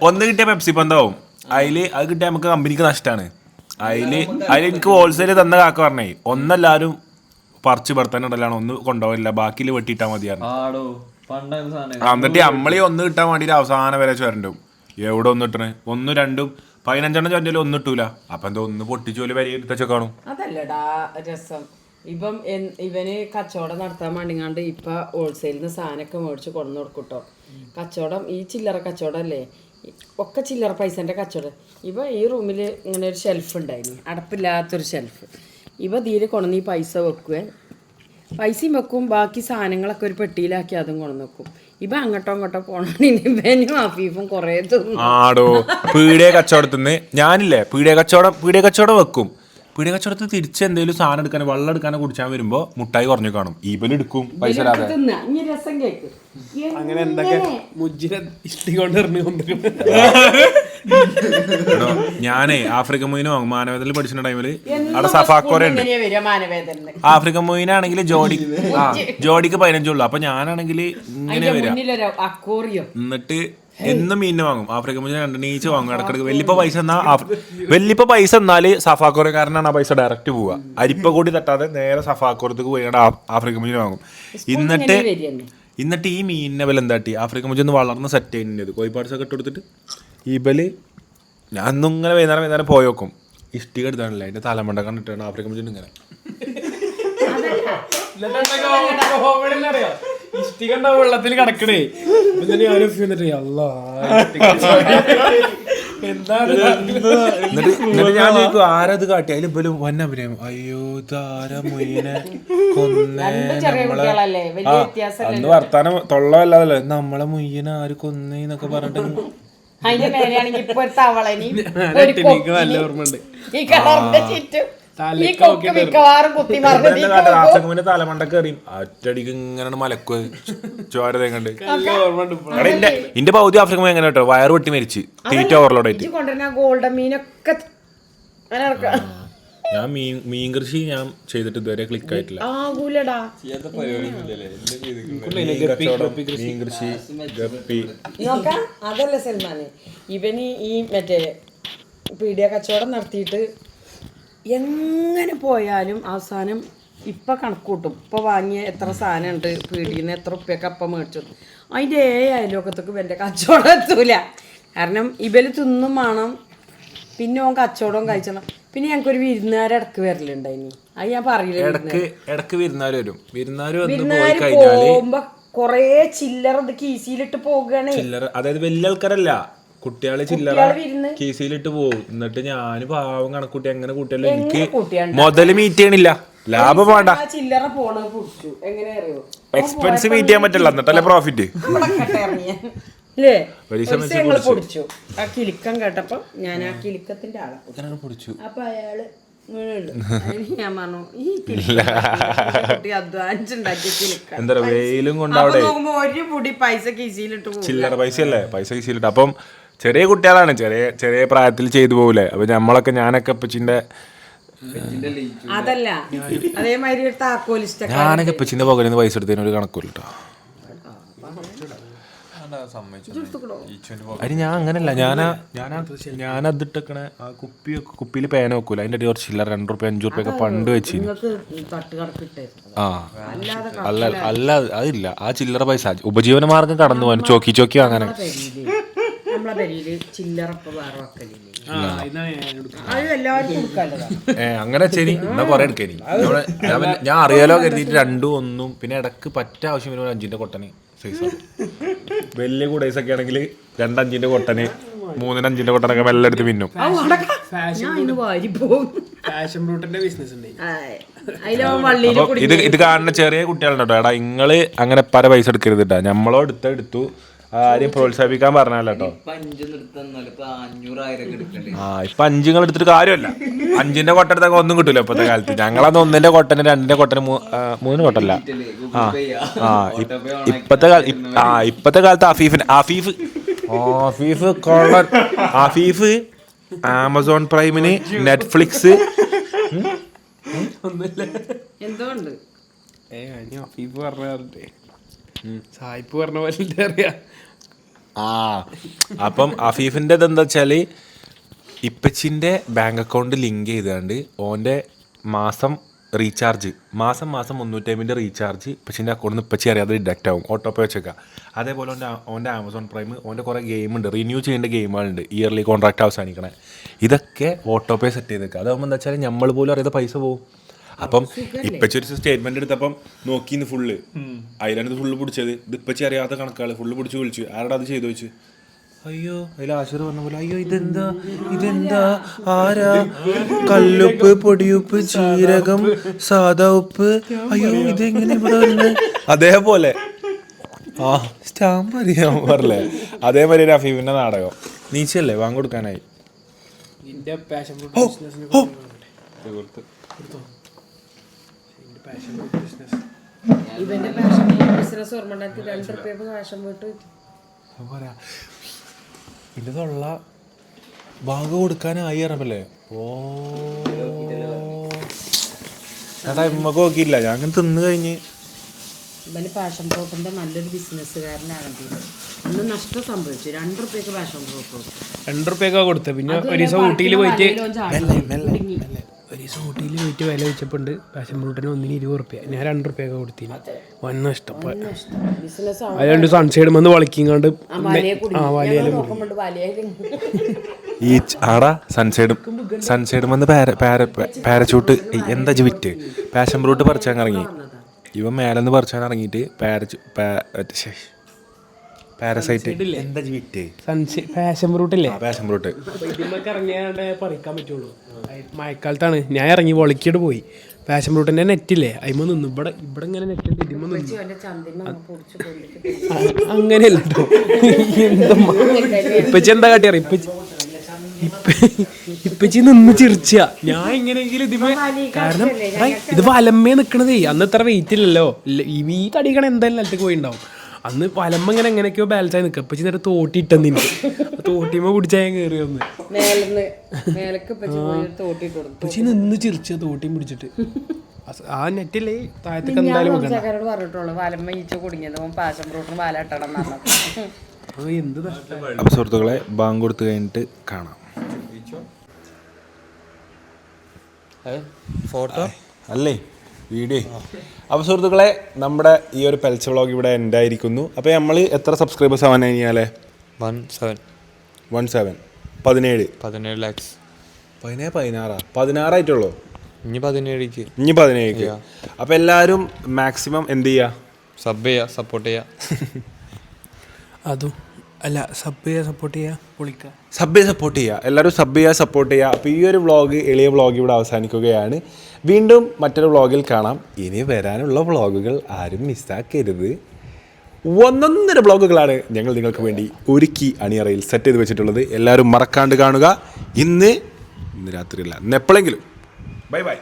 ഒന്ന് കിട്ടിയ പെപ്സി പന്താവും അതിൽ അത് കിട്ടിയ നമുക്ക് കമ്പനിക്ക് നഷ്ടമാണ് അതിൽ അതിൽ എനിക്ക് ഹോൾസെയിൽ തന്ന കാക്ക പറഞ്ഞേ ഒന്നെല്ലാരും പറിച്ച് പെടുത്താനുണ്ടല്ലാണ് ഒന്ന് കൊണ്ടുപോകില്ല ബാക്കിയിൽ വെട്ടിയിട്ടാ മതിയായിരുന്നു. ആടോ പണ്ടായിരുന്ന സാധനം. ആ, എന്നിട്ട് നമ്മളീ ഒന്ന് കിട്ടാൻ വേണ്ടിട്ട് അവസാനം വരെ ചുരണ്ടും. എവിടെ ഒന്ന് ഇട്ടണേ? ഒന്നും രണ്ടും. പതിനഞ്ചെണ്ണം ചോദിച്ചാലും ഒന്നും ഇട്ടൂല. അപ്പൊ എന്താ ഒന്ന് പൊട്ടിച്ചോൽ വരെ വരി എടുത്തച്ച കാണും അതല്ലടാ രസം. ഇപ്പം ഇവന് കച്ചവടം നടത്താൻ വേണ്ടിങ്ങാണ്ട് ഇപ്പൊ ഹോൾസെയിൽ നിന്ന് സാധനമൊക്കെ മേടിച്ച് കൊണ്ടു കൊടുക്കൂട്ടോ. കച്ചവടം ഈ ചില്ലറ കച്ചവടം അല്ലേ ഒക്കെ ചില്ലറ പൈസന്റെ കച്ചവടം. ഇവ ഈ റൂമിൽ ഇങ്ങനെ ഒരു ഷെൽഫ് ഉണ്ടായിരുന്നു അടപ്പില്ലാത്തൊരു ഷെൽഫ് ഇവ തീരെ കൊണ്ടുവന്ന് ഈ പൈസ വെക്കുവേ. പൈസയും വെക്കും ബാക്കി സാധനങ്ങളൊക്കെ ഒരു പെട്ടിയിലാക്കി അതും കൊണ്ടു വെക്കും. ഇവ അങ്ങോട്ടോ അങ്ങോട്ടോ പോണി ഇവനും അഫീഫും കുറേ ആടോ പീടിയ കച്ചവടത്തിന്ന് ഞാനില്ലേ പീടിയ കച്ചവടം പീടിയ കച്ചവടം വെക്കും. പീടിയ കച്ചവടത്തിൽ തിരിച്ച് എന്തെങ്കിലും സാധനം എടുക്കാനോ വെള്ളം എടുക്കാനോ കുടിച്ചാൻ വരുമ്പോ മുട്ടായി കുറഞ്ഞു കാണും. ഈബലെടുക്കും പൈസ ഇല്ലാതെ തിന്ന ഇനി രസം കേക്ക്. അങ്ങനെ എന്തൊക്കെ മുജ്ജിനെ ഇഷ്ടി കൊണ്ട് എറിഞ്ഞു കൊണ്ടിരിക്കുന്നു എടോ, ഞാനേ ആഫ്രിക്കൻ മൊയിനോ മാനവേദന പഠിച്ചിരുന്ന ടൈമിൽ അവിടെ സഫാക്കോര ഉണ്ട്. ആഫ്രിക്കൻ മൊയിനാണെങ്കിൽ ജോഡി ആ ജോഡിക്ക് പതിനഞ്ചുള്ളൂ അപ്പൊ ഞാനാണെങ്കിൽ ഇങ്ങനെ വരാം മുന്നിലൊരു അക്കോറിയോ എന്നിട്ട് എന്നും മീനിനെ വാങ്ങും. ആഫ്രിക്കൻ മുന്നിൽ രണ്ടെണ്ണീച്ച് വാങ്ങും. ഇടക്കിടക്ക് വലിയപ്പ പൈസ എന്നാ വലിയപ്പ പൈസ എന്നാൽ സഫാക്കോറക്കാരനാണ് ആ പൈസ ഡയറക്റ്റ് പോവുക. അരിപ്പ കൂടി തട്ടാതെ നേരെ സഫാക്കോറത്തേക്ക് പോയി ആഫ്രിക്കൻ മുന്നിൽ വാങ്ങും. എന്നിട്ട് എന്നിട്ട് ഈ മീനിനെ വില എന്താട്ടി? ആഫ്രിക്കൻ ഒന്ന് വളർന്ന് സെറ്റ് ചെയ്യുന്നത് കോഴിപ്പാട്സ് ഒക്കെ ഇട്ട് കൊടുത്തിട്ട് ഈ ബൽ ഞാൻ ഒന്നും ഇങ്ങനെ വൈകുന്നേരം വൈകുന്നേരം പോയി നോക്കും ഇഷ്ടിക എടുത്താണല്ലേ? അതിന്റെ തലമണ്ട കണ്ടിട്ടാണ് ആഫ്രിക്കൻ മുഞ്ചിന് ഇങ്ങനെ. ഇഷ്ടിക ഉണ്ടാവും വെള്ളത്തിൽ കിടക്കണേ? എന്നിട്ട് ഞാൻ അല്ലാ എന്നിട്ട് എന്നിട്ട് ഞാൻ ചോദിക്കും ആരത് കാട്ടി? അതിൽ ഇവലും വന്ന അഭിനയം. അയ്യോ താരമൊയിനെ കൊന്നേ? ചെറിയ നമ്മളെ കുട്ടികളല്ലേ? വലിയ ആ, അന്ന് വർത്താനം തൊള്ളവല്ലാതല്ലേ? നമ്മളെ മൊയ്യനെ ആര് കൊന്നേന്നൊക്കെ പറഞ്ഞിട്ട് അതിന്റെ മേലെയാണെങ്കിൽ ഇപ്പൊ ഒരു തവളനി ഒരു നല്ല ഓർമ്മ ഉണ്ട് ഈ കളറിന്റെ ചുറ്റും ഈ കൊക്ക് മിക്കവാറും കുത്തി മറിഞ്ഞ് ആഫ്രിക്കന്റെ തലമണ്ട കയറിയും. ഒറ്റടിക്ക് ഇങ്ങനെ മലക്കു ചോര തേങ്ങണ്ട്. എടാ, ഇന്റെ പൗതി ആഫ്രിക്ക എങ്ങനെ കേട്ടോ? വയറ് വെട്ടി മരിച്ച്. തീറ്റ ഓവർലോഡ് ആയിട്ട് കൊണ്ടുവരുന്ന ഗോൾഡൻ മീനൊക്കെ അങ്ങനെ നടക്കാം. ഞാൻ മീൻ മീൻ കൃഷി ഞാൻ ചെയ്തിട്ട് ഇതുവരെ ക്ലിക്ക് ആയിട്ടില്ല. ആകൂലടാ. മീൻ കൃഷി ഗപ്പി. നോക്കാം അതല്ല സൽമാനെ. ഇവന് ഈ മറ്റേ പീഡിയ കച്ചവടം നടത്തിയിട്ട് എങ്ങനെ പോയാലും അവസാനം ഇപ്പൊ കണക്ക് കൂട്ടും ഇപ്പൊ വാങ്ങിയ എത്ര സാധനം ഉണ്ട് പീടിയിൽ എത്ര ഉപ്പയൊക്കെ അപ്പം മേടിച്ചു. അതിന്റെ ഏ അയലോക്കത്തേക്ക് ഇവന്റെ കച്ചവടം എത്തൂല. കാരണം ഇവർ തിന്നും വേണം പിന്നെ ഓൻ കച്ചവടം കഴിച്ചണം. പിന്നെ ഞങ്ങൾക്കൊരു വിരുന്നുകാരെ ഇടയ്ക്ക് വരലുണ്ടായിരുന്നു അത് ഞാൻ പറയില്ല ഇടയ്ക്ക് ഇടയ്ക്ക് വിരുന്നാര് വരും. കൊറേ ചില്ലറ ഇത് കീസിയിലിട്ട് പോകുകയാണേ ചില്ലറ അതായത് വലിയ ആൾക്കാരല്ല. കുട്ടികൾ ചില്ലറ കീസിലിട്ട് പോകും. എന്നിട്ട് ഞാൻ പാവം കണക്കൂട്ടി എങ്ങനെ കൂട്ടിയാലും എനിക്ക് മുതൽ മീറ്റ് ചെയ്യണില്ല. ലാഭം വേണ്ട. ആ ചില്ലറ പോണത് പിടിച്ചു. എങ്ങനെ അറിയോ എക്സ്പെൻസ് മീറ്റ് ചെയ്യാൻ പറ്റില്ല. എന്നിട്ടല്ലേ പ്രോഫിറ്റ് പൊടിച്ചു. ആ കിലുക്കം കേട്ടപ്പോ ഞാൻ ആ കിലുക്കത്തിന്റെ ആളെ. പൊടിച്ചു? അപ്പൊ അയാൾ ഞാൻ പറഞ്ഞു ഈ എന്താ വെയിലും കൊണ്ട് ഒരു പൊടി പൈസ കീസിയിലിട്ട് പോകും. ചില്ലറ പൈസ അല്ലേ പൈസ കീസിലിട്ട്. അപ്പം ചെറിയ കുട്ടികളാണ്. ചെറിയ ചെറിയ പ്രായത്തിൽ ചെയ്തു പോകൂലേ അപ്പൊ നമ്മളൊക്കെ ഞാനൊക്കെ അപ്പച്ചിന്റെ അതല്ല. അതേമാതിരി ഒരു താക്കോലിസ്റ്റ ഞാനൊക്കെ അപ്പച്ചിന്റെ പകലിൽ നിന്ന് പൈസ എടുത്തതിന് ഒരു കണക്കൂല കേട്ടോ അതിന് ഞാൻ അങ്ങനല്ല. ഞാനാ ഞാനാ ഞാൻ അതിട്ടേക്കണ ആ കുപ്പി കുപ്പിയിൽ പേന വെക്കൂല. അതിന്റെ അടി കുറച്ചില്ല രണ്ടു റുപ്യ അഞ്ചു റുപ്യ ഒക്കെ പണ്ട് വെച്ച് ആ. അല്ല അല്ല അതില്ല. ആ ചില്ലറ പൈസ. ഉപജീവന മാർഗം കടന്നു പോകാൻ ചോക്കി ചോക്കി അങ്ങനെ നമ്മളെ പെരിയിൽ ചില്ലറപ്പ് വേറെ വെക്കലില്ലേ. അത് എല്ലാവർക്കും ഏ അങ്ങനെ ശരി എന്നാ കൊറേ എടുക്കേനി ഞാൻ അറിയാലോ കരുതിയിട്ട് രണ്ടും ഒന്നും. പിന്നെ ഇടയ്ക്ക് പറ്റ ആവശ്യം വരുമ്പോൾ അഞ്ചിന്റെ കൊട്ടന് സൈസ് വലിയ കൂടൈസ് ഒക്കെ ആണെങ്കിൽ രണ്ടഞ്ചിന്റെ കൊട്ടന് മൂന്നിന് അഞ്ചിന്റെ കൊട്ടനൊക്കെ വെള്ളം എടുത്ത് പിന്നും ഞാൻ വാരി പോകും ഫാഷൻ ഫ്രൂട്ടിന്റെ ബിസിനസ് ഉണ്ട്. അതിലോ വള്ളിയിൽ അപ്പൊ ഇത് ഇത് കാണുന്ന ചെറിയ കുട്ടികളുണ്ടോ? എടാ ഇങ്ങൾ അങ്ങനെ പല പൈസ എടുക്കരുത് ഞമ്മളോ നമ്മളോ എടുത്ത എടുത്തു. ആരെയും പ്രോത്സാഹിപ്പിക്കാൻ പറഞ്ഞല്ലോ കേട്ടോ ആ ഇപ്പൊ അഞ്ച് നിങ്ങൾ എടുത്തിട്ട് കാര്യമല്ല അഞ്ചിന്റെ കൊട്ടടുത്തൊക്കെ ഒന്നും കിട്ടില്ല ഇപ്പത്തെ കാലത്ത്. ഞങ്ങളന്ന് ഒന്നിന്റെ കൊട്ടന് രണ്ടിന്റെ കൊട്ടന് മൂന്ന് കൊട്ടല്ല. ആ ആ ഇപ്- ഇപ്പത്തെ ആ ഇപ്പത്തെ കാലത്ത് അഫീഫിന് അഫീഫ്. അഫീഫ് കൊള്ളൻ. അഫീഫ് ആമസോൺ പ്രൈമിന് നെറ്റ്ഫ്ലിക്സ്. എന്തോ ഉണ്ട് ഏ അഫീഫ് പറഞ്ഞേ സായിപ്പ് പറഞ്ഞ പോലെ അറിയാം. ആ അപ്പം അഫീഫിന്റെ ഇതെന്താ വെച്ചാൽ ഇപ്പച്ചിന്റെ ബാങ്ക് അക്കൗണ്ട് ലിങ്ക് ചെയ്താണ്ട് ഓന്റെ മാസം റീചാർജ് മാസം മാസം മുന്നൂറ്റമ്പതിന്റെ റീചാർജ് ഇപ്പച്ചിന്റെ അക്കൗണ്ടിൽ നിന്ന് ഇപ്പച്ചി അറിയാതെ ഡിഡക്റ്റ് ആവും. ഓട്ടോ പേ വെച്ചേക്കാം. അതേപോലെ ഓന്റെ ഓന്റെ ആമസോൺ പ്രൈം ഓന്റെ കുറേ ഗെയിമുണ്ട് റിന്യൂ ചെയ്യേണ്ട ഗെയിമുകളുണ്ട് ഇയർലി കോൺട്രാക്ട് അവസാനിക്കണേ. ഇതൊക്കെ ഓട്ടോ പേ സെറ്റ് ചെയ്തേക്കുക അതാകുമ്പോൾ എന്താ വെച്ചാൽ നമ്മൾ പോലും അറിയാതെ പൈസ പോകും അപ്പം ഇപ്പച്ചി ഒരു സ്റ്റേറ്റ്മെന്റ് എടുത്തപ്പം നോക്കിന്ന് ഫുള്ള് അതിലാണ് ഫുള്ള് പിടിച്ചത്. ഇത് ഇപ്പച്ചി അറിയാത്ത കണക്കാൾ ഫുള്ള് പിടിച്ച് വിളിച്ചു. ആരുടെ അത് ചെയ്തു വെച്ചു? അയ്യോ അതിൽ ആശുർ പറഞ്ഞ പോലെ അയ്യോ ഇതെന്താ? ഇതെന്താ? ആരാ? കല്ലുപ്പ് പൊടിയുപ്പ് ജീരകം സാധാ ഉപ്പ്. അയ്യോ ഇതെങ്ങനെ ഇവിടെ വരുന്നത് അതേപോലെ. ആ സ്റ്റാമ്പ് അറിയാൻ പറഞ്ഞേ അതേമാതിരി ഒരു അഫീഫിന്റെ നാടകം. നീച്ചല്ലേ വാങ്ങി കൊടുക്കാനായി. ഓ പാഷൻ ബിസിനസ് പാഷൻ ബിസിനസ് ഇവന്റെ ഓർമ്മ ഉണ്ടാക്കി രണ്ട് റുപ്യക്ക് ഫാഷൻ പോയിട്ട് പറയാ ബാങ്ക് കൊടുക്കാനായി അറിയല്ലേ ഓ. അതാ ഇമ്മക്ക് നോക്കിയില്ല. ഞാൻ അങ്ങനെ തിന്നു കഴിഞ്ഞ്. ഇവന് പാഷൻ പ്രോപ്പിന്റെ നല്ലൊരു ബിസിനസ്സുകാരനാകേണ്ടത് അന്ന് നഷ്ടം സംഭവിച്ചു. രണ്ട് റുപ്യക്ക് പാഷൻ പ്രോപ്പ് കൊടുത്തു. രണ്ട് റുപ്യൊക്കെ കൊടുത്തത് പിന്നെ ഒരു ദിവസം ഊട്ടിയിൽ പോയിട്ട് ഒരു ദിവസം ഊട്ടിയിൽ പോയിട്ട് വില വെച്ചപ്പോണ്ട്. പാഷൻ ഫ്രൂട്ടിന് ഒന്നിന് ഇരുപത് റുപ്യ ഞാൻ രണ്ട് റുപ്യൊക്കെ കൊടുത്തിന്. വൻ നഷ്ടം അതുകൊണ്ട് സൺസൈഡ് വന്ന് വളിക്കാണ്ട് ആ വലയിൽ ഈ ആടാ സൺസൈഡ് സൺസൈഡ് വന്ന് പാര പാര പാരച്ചൂട്ട് എന്താ വിറ്റ്? പാഷൻ ഫ്രൂട്ട് പറിച്ചാൻ ഇറങ്ങി. ഇവ മേലെന്ന് പറിച്ചാൻ ഇറങ്ങിയിട്ട് പാരച്ചു പാരസൈറ്റ് എന്താ വിറ്റ്? സൺസെ പാഷൻ ഫ്രൂട്ട് ഇല്ലേ? പാഷൻ ഫ്രൂട്ട് ഇറങ്ങിയാണ്ട് പറിക്കാൻ പറ്റുള്ളൂ. മഴക്കാലത്താണ്. ഞാൻ ഇറങ്ങി വളക്കിയിട്ട് പോയി. പാഷൻ ഫ്രൂട്ടിന്റെ നെറ്റില്ലേ അതിമ നിന്ന്. ഇവിടെ ഇവിടെ ഇങ്ങനെ നെറ്റ് ഇതിമ നിന്ന്. അങ്ങനെയല്ല കേട്ടോ ഇപ്പച്ചി എന്താ കാട്ടിയറി ഇപ്പച്ചി ഇപ്പച്ചി നിന്ന് ചിരിച്ച. ഞാൻ ഇങ്ങനെയെങ്കിലും ഇതിമ കാരണം ഇത് വലമ്മേ നിക്കണതേ. അന്ന് ഇത്ര വെയിറ്റ് ഇല്ലല്ലോ. ഇല്ല, ഈ തടികണ എന്തായാലും നിലത്തേക്ക് പോയിണ്ടാവും. അന്ന് വലമ്പ ഇങ്ങനെ എങ്ങനെയൊക്കെയോ ബാലൻസ് ആയി നിൽക്കുക ഇപ്പച്ചി നേരെ തോട്ടി ഇട്ടെന്ന് എനിക്ക്. തോട്ടിമ പിടിച്ചാൽ കയറി വന്ന്. പക്ഷെ നിന്ന് ചിരിച്ച തോട്ടി പിടിച്ചിട്ട്. ആ നെറ്റില്ലേ താഴത്തേക്ക് എന്തായാലും പറഞ്ഞിട്ടുള്ളൂ ഈച്ച കുടുങ്ങിയത്. പാശം ഫ്രൂട്ടിന് എന്ത് സുഹൃത്തുക്കളെ ബാങ്ക് കൊടുത്തു കഴിഞ്ഞിട്ട് കാണാം. ഫോട്ടോ? അല്ലേ? വീഡിയോ അപ്പോൾ സുഹൃത്തുക്കളെ നമ്മുടെ ഈ ഒരു പെൽച്ച വ്ളോഗ് ഇവിടെ ഉണ്ടായിരിക്കുന്നു അപ്പോൾ നമ്മൾ എത്ര സബ്സ്ക്രൈബേഴ്സ് ആവാൻ കഴിഞ്ഞാലേ വൺ സെവൻ വൺ സെവൻ പതിനേഴ്. പതിനേഴ് ലാക്സ് പതിനേഴ് പതിനാറാ? പതിനാറായിട്ടുള്ളൂ? ഇനി പതിനേഴിക്ക്. ഇനി പതിനേഴ് അപ്പോൾ എല്ലാവരും മാക്സിമം എന്ത് ചെയ്യുക സബ് ചെയ്യുക സപ്പോർട്ട് ചെയ്യുക അതും. അല്ല സബ് ചെയ്യാ? സപ്പോർട്ട് ചെയ്യുക വിളിക്കുക സബ് സപ്പോർട്ട് ചെയ്യുക എല്ലാവരും സബ് ചെയ്യുക സപ്പോർട്ട് ചെയ്യുക അപ്പോൾ ഈ ഒരു വ്ളോഗ് എളിയ വ്ളോഗ് ഇവിടെ അവസാനിക്കുകയാണ്. വീണ്ടും മറ്റൊരു വ്ളോഗിൽ കാണാം. ഇനി വരാനുള്ള വ്ളോഗുകൾ ആരും മിസ്സാക്കരുത് ഒന്നൊന്നര വ്ളോഗുകളാണ് ഞങ്ങൾ നിങ്ങൾക്ക് വേണ്ടി ഒരുക്കി അണിയറയിൽ സെറ്റ് ചെയ്ത് വെച്ചിട്ടുള്ളത്. എല്ലാവരും മറക്കാണ്ട് കാണുക. ഇന്ന് ഇന്ന് രാത്രിയില്ല ഇന്ന് എപ്പോഴെങ്കിലും. Bye bye